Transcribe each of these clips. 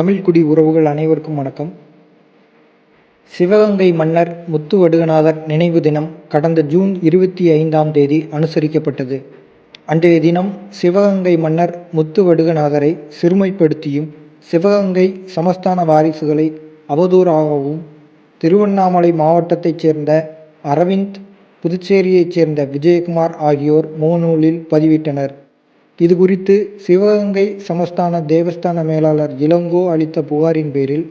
தமிழ்குடி உறவுகள் அனைவருக்கும் வணக்கம். சிவகங்கை மன்னர் முத்துவடுகநாதர் நினைவு தினம் கடந்த ஜூன் இருபத்தி ஐந்தாம் தேதி அனுசரிக்கப்பட்டது. அன்றைய தினம் சிவகங்கை மன்னர் முத்துவடுகநாதரை சிறுமைப்படுத்தியும் சிவகங்கை சமஸ்தான வாரிசுகளை அவதூறாகவும் திருவண்ணாமலை மாவட்டத்தைச் சேர்ந்த அரவிந்த் புதுச்சேரியைச் சேர்ந்த விஜயகுமார் ஆகியோர் முகநூலில் பதிவிட்டனர். இது குறித்து சிவகங்கை சமஸ்தான தேவஸ்தான மேலாளர் இளங்கோ அளித்த புகாரின் பேரில்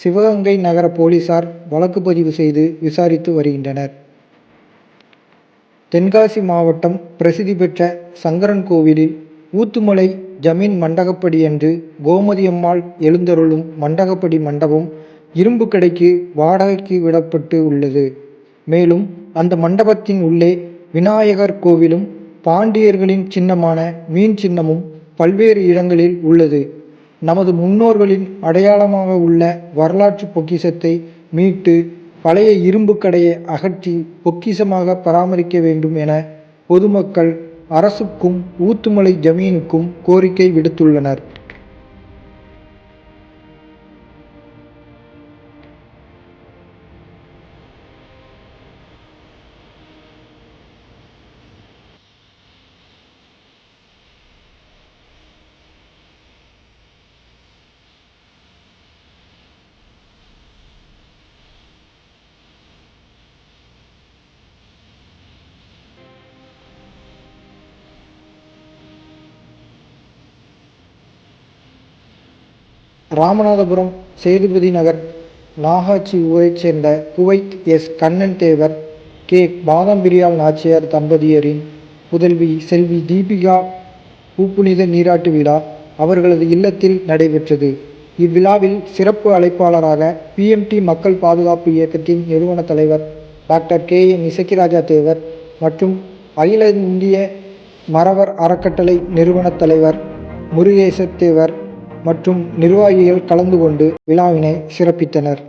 சிவகங்கை நகர போலீசார் வழக்கு பதிவு செய்து விசாரித்து வருகின்றனர். தென்காசி மாவட்டம் பிரசித்தி பெற்ற சங்கரன் கோவிலில் ஊத்துமலை ஜமீன் மண்டகப்படி என்று கோமதியம்மாள் எழுந்தருளும் மண்டகப்படி மண்டபம் இரும்பு கடைக்கு வாடகைக்கு விடப்பட்டு உள்ளது. மேலும் அந்த மண்டபத்தின் உள்ளே விநாயகர் கோவிலும் பாண்டியர்களின் சின்னமான மீன் சின்னமும் பல்வேறு இடங்களில் உள்ளது. நமது முன்னோர்களின் அடையாளமாக உள்ள வரலாற்று பொக்கிஷத்தை மீட்டு பழைய இரும்பு கடையை அகற்றி பொக்கிஷமாக பராமரிக்க வேண்டும் என பொதுமக்கள் அரசுக்கும் ஊத்துமலை ஜமீனுக்கும் கோரிக்கை விடுத்துள்ளனர். ராமநாதபுரம் சேதுபதி நகர் நாகாச்சி ஊரைச் சேர்ந்த Kuwait S. Kannan Thevar K. பாதம்பிரியால் Nachiyar தம்பதியரின் புதல்வி செல்வி தீபிகா பூப்புனித நீராட்டு விழா அவர்களது இல்லத்தில் நடைபெற்றது. இவ்விழாவில் சிறப்பு அழைப்பாளராக பிஎம்டி மக்கள் பாதுகாப்பு இயக்கத்தின் நிறுவன தலைவர் doctor K. N Isakkiraja Thevar மற்றும் அகில இந்திய மறவர் அறக்கட்டளை நிறுவனத் தலைவர் முருகேசத் தேவர் மற்றும் நிர்வாகிகள் கலந்து கொண்டு விழாவினை சிறப்பித்தனர்.